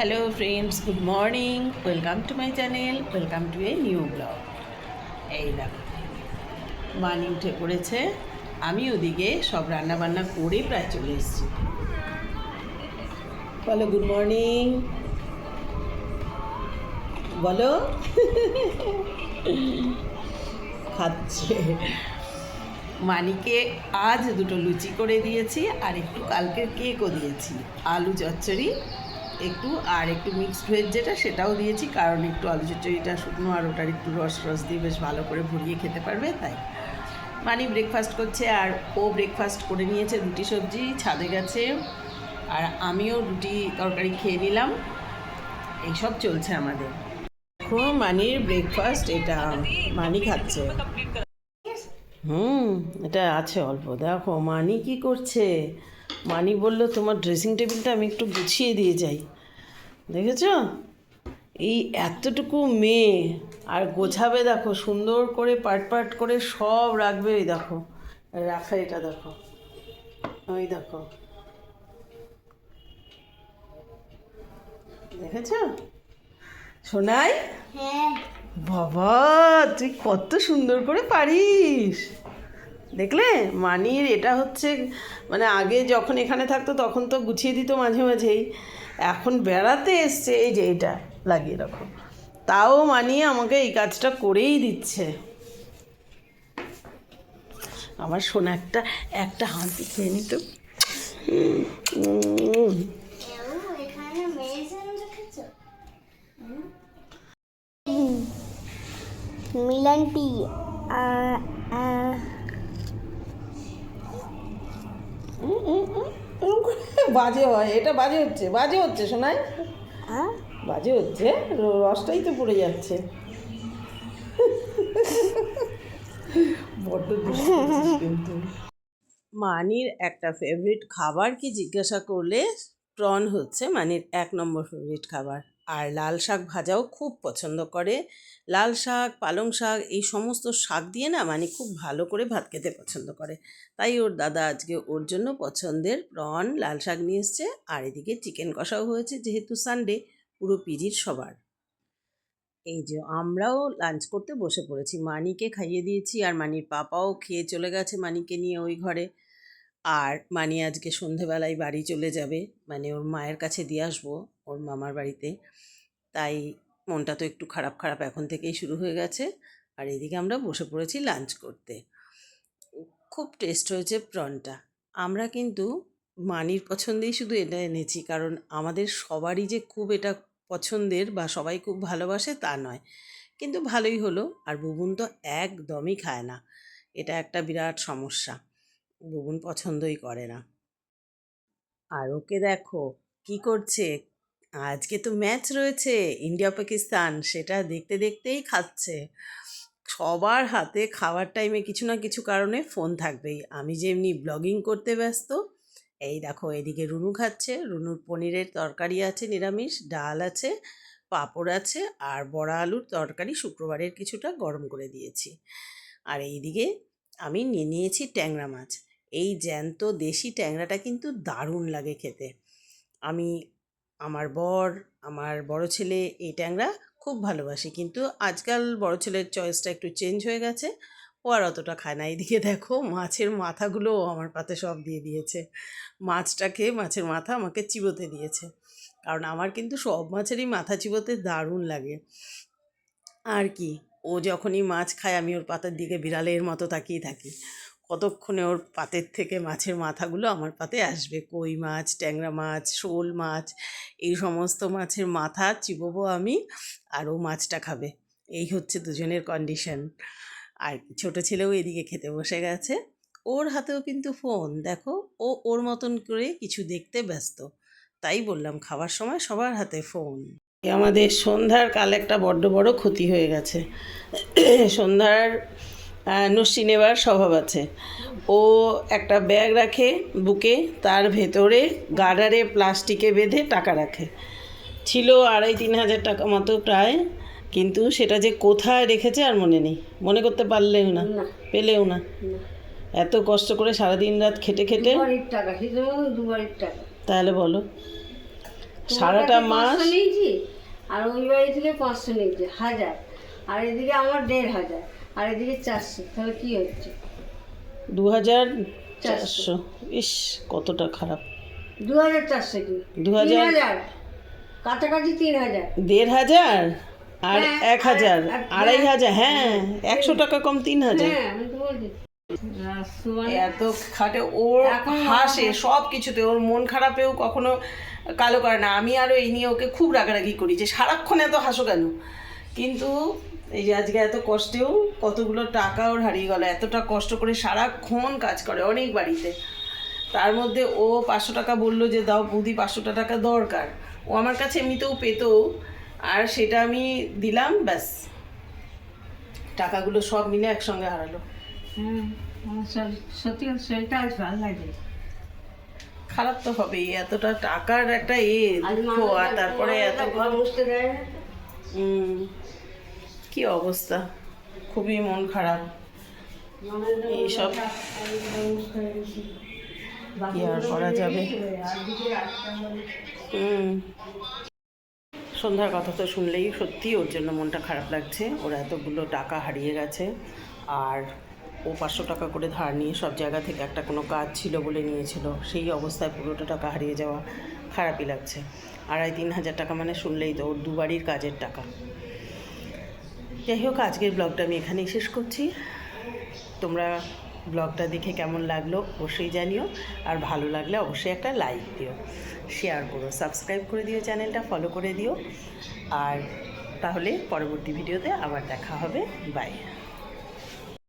Hello friends good morning welcome to my channel welcome to a new blog এই দেখো মানি উঠে পড়েছে। আমি ওদিকে সব রান্না বান্না করে প্রায় চলে এসেছি। বলো গুড মর্নিং বলো। খাচ্ছে। মানিকে আজ দুটো লুচি করে দিয়েছি আর একটু কালকের কেকও দিয়েছি। আলু চচ্চড়ি একটু আর একটু মিক্সড ভেজ যেটা, সেটাও দিয়েছি। কারণ একটু আলু চচ্চড়িটা শুকনো আর ওটার একটু রস রস দিয়ে বেশ ভালো করে ভরিয়ে খেতে পারবে, তাই। মানি ব্রেকফাস্ট করছে আর ও ব্রেকফাস্ট করে নিয়েছে রুটি সবজি, ছাদে গেছে। আর আমিও রুটি তরকারি খেয়ে নিলাম। এইসব চলছে আমাদের। দেখো মানির ব্রেকফাস্ট এটা মানি খাচ্ছে। হুম, এটা আছে অল্প। দেখো, মানি কি করছে? মানি বলল, তোমার ড্রেসিং টেবিলটা আমি একটু গুছিয়ে দিয়ে যাই। দেখেছ? এই এতটুকু মেয়ে, আর গোছাবে দেখো, সুন্দর করে পাট পাট করে সব রাখবে। এই দেখো, রাখা এটা দেখো, ওই দেখো। দেখেছ? শোনাই হ্যাঁ। বাবা, তুই কত সুন্দর করে পারিস। দেখলে, মানির এটা হচ্ছে মানে আগে যখন এখানে থাকতো, তখন তো গুছিয়ে দিত মাঝে মাঝেই। এখন বেড়াতে এসছে, এই যে এটা লাগিয়ে রাখো। তাও মানিয়ে আমাকে এই কাজটা করেই দিচ্ছে। আমার সোনা একটা একটা হাতি খেয়ে নিত উম, কেউ এখানে মেডিসিন রেখেছো মিলন টি উম, উম, উম, উম করে বাজে হয় এটা বাজে হচ্ছে বাজে হচ্ছে শোনায় বাজে হচ্ছে রসটাই তো পড়ে যাচ্ছে। বড্ড কিন্তু। মানির একটা ফেভারিট খাবার কি জিজ্ঞাসা করলে? প্রন হচ্ছে মানির এক নম্বর ফেভারিট খাবার। আর লাল শাক ভাজাও খুব পছন্দ করে। লাল শাক, পালং শাক এই সমস্ত শাক দিয়ে না মানে খুব ভালো করে ভাত খেতে পছন্দ করে। তাই ওর দাদা আজকে ওর জন্য পছন্দের প্রন লাল শাক নিয়ে এসছে। আর এদিকে চিকেন কষাও হয়েছে যেহেতু সানডে পুরো পিজির সবার। এই যে আমরাও লাঞ্চ করতে বসে পড়েছি। মানিকে খাইয়ে দিয়েছি আর মানির পাপাও খেয়ে চলে গেছে মানিকে নিয়ে ওই ঘরে। আর মানি আজকে সন্ধেবেলায় বাড়ি চলে যাবে। মানে ওর মায়ের কাছে দিয়ে আসব। ওর মামার বাড়িতে। তাই মনটা তো একটু খারাপ খারাপ এখন থেকেই শুরু হয়ে গেছে। আর এদিকে আমরা বসে পড়েছি লাঞ্চ করতে। খুব টেস্ট হয়েছে প্রনটা আমরা কিন্তু মানির পছন্দেই শুধু এটা এনেছি, কারণ আমাদের সবারই যে খুব এটা পছন্দের বা সবাই খুব ভালোবাসে তা নয়। কিন্তু ভালোই হলো, আর বুবুন তো একদমই খায় না। এটা একটা বিরাট সমস্যা। বুবুন পছন্দই করে না। আর ওকে দেখো, কি করছে? আজকে তো ম্যাচ রয়েছে ইন্ডিয়া পাকিস্তান সেটা দেখতে দেখতেই খাচ্ছে। সবার হাতে খাওয়ার টাইমে কিছু না কিছু কারণে ফোন থাকবেই। আমি যেমনি ব্লগিং করতে ব্যস্ত, এই দেখো এদিকে রুনু খাচ্ছে। রুনুর পনিরের তরকারি আছে, নিরামিষ, ডাল আছে, পাঁপড় আছে, আর বড়া আলুর তরকারি শুক্রবারের কিছুটা গরম করে দিয়েছি। আর এইদিকে আমি নিয়ে নিয়েছি ট্যাংরা মাছ। এই জ্যান্ত দেশি ট্যাংরাটা কিন্তু দারুণ লাগে খেতে। আমি আমার বর, আমার বড় ছেলে এই ট্যাংরা খুব ভালোবাসে। কিন্তু আজকাল বড় ছেলের চয়েসটা একটু চেঞ্জ হয়ে গেছে। ও আর অতটা খায় না। এইদিকে দেখো, মাছের মাথাগুলো আমার পাতে সব দিয়ে দিয়েছে। মাছটাকে, মাছের মাথা আমাকে চিবোতে দিয়েছে। কারণ আমার কিন্তু সব মাছেরই মাথা চিবোতে দারুণ লাগে। আর কি, ও যখনই মাছ খায়, আমি ওর পাতার দিকে বিড়ালের মতো তাকিয়ে থাকি। কতক্ষণে ওর পাতের থেকে মাছের মাথাগুলো আমার পাতে আসবে? কই মাছ, ট্যাংরা মাছ, শোল মাছ, এই সমস্ত মাছের মাথা চিবোবো আমি আর ও মাছটা খাবে। এই হচ্ছে দুজনের কন্ডিশন আর ছোটো ছেলেও এদিকে খেতে বসে গেছে। ওর হাতেও কিন্তু ফোন দেখো? ও, ওর মতন করে কিছু দেখতে ব্যস্ত। তাই বললাম, খাবার সময় সবার হাতে ফোন আমাদের সন্ধ্যার কাল একটা বড্ড বড় ক্ষতি হয়ে গেছে। সন্ধ্যার নস্যি নেবার স্বভাব আছে। ও একটা ব্যাগ রাখে বুকে তার ভেতরে গার্ডারে প্লাস্টিকে বেঁধে টাকা রাখে। ছিল আড়াই তিন হাজার টাকা মতো প্রায় কিন্তু সেটা যে কোথায় রেখেছে আর মনে নেই। মনে করতে পারলেও না পেলেও না। এত কষ্ট করে সারাদিন রাত খেটে খেটে তাহলে বলো। সারাটা মাস আর ওই বাড়ি থেকে পাঁচশো নিয়েছি হাজার। আর এদিকে আমার দেড় হাজার। আর এদিকে চারশো তাহলে কি হচ্ছে? দু হাজার চারশো। ইস কতটা খারাপ। দু হাজার চারশো কি? দু হাজার কাছাকাছি তিন হাজার দেড় হাজার আর হ্যাঁ, এক হাজার আড়াই হাজার হ্যাঁ। একশো টাকা কম তিন হাজার হ্যাঁ আর এত খাটে ওর হাসে সব কিছুতে ওর মন খারাপেও কখনো কালো করে না। আমি আরও এই নিয়ে ওকে খুব রাগারাগি করি যে সারাক্ষণ এত হাসো কেন? কিন্তু এই যে আজকে এত কষ্টেও কতগুলো টাকা ওর হারিয়ে গেল এতটা কষ্ট করে সারাক্ষণ কাজ করে অনেক বাড়িতে। তার মধ্যে ও পাঁচশো টাকা বলল যে দাও বৌদি পাঁচশোটা টাকা দরকার। ও আমার কাছে এমনিতেও পেতো আর সেটা আমি দিলাম ব্যাস। টাকাগুলো সব মিলে একসঙ্গে হারালো। সত্যি কথা শরীরটা আজ ভালো লাগে খারাপ তো হবেই এতটা টাকার একটা এ দুঃখ আর তারপরে এত মুছতে দেয়। কি অবস্থা? খুবই মন খারাপ। এইসব কি আর করা যাবে? হুম। সন্ধ্যার কথা তো শুনলেই সত্যি ওর জন্য মনটা খারাপ লাগছে। ওর এতগুলো টাকা হারিয়ে গেছে। আর ও পাঁচশো টাকা করে ধার নিয়ে সব জায়গা থেকে একটা কোনো কাজ ছিল বলে নিয়েছিল। সেই অবস্থায় পুরোটা টাকা হারিয়ে যাওয়া খারাপই লাগছে। আড়াই তিন হাজার টাকা মানে শুনলেই তো, ওর দুবারই কাজের টাকা। যাই হোক, আজকের ব্লগটা আমি এখানেই শেষ করছি। তোমরা ব্লগটা দেখে কেমন লাগল অবশ্যই জানিও, আর ভালো লাগলে অবশ্যই একটা লাইক দিও শেয়ার করো সাবস্ক্রাইব করে দিও চ্যানেলটা ফলো করে দিও। আর তাহলে পরবর্তী ভিডিওতে আবার দেখা হবে। বাই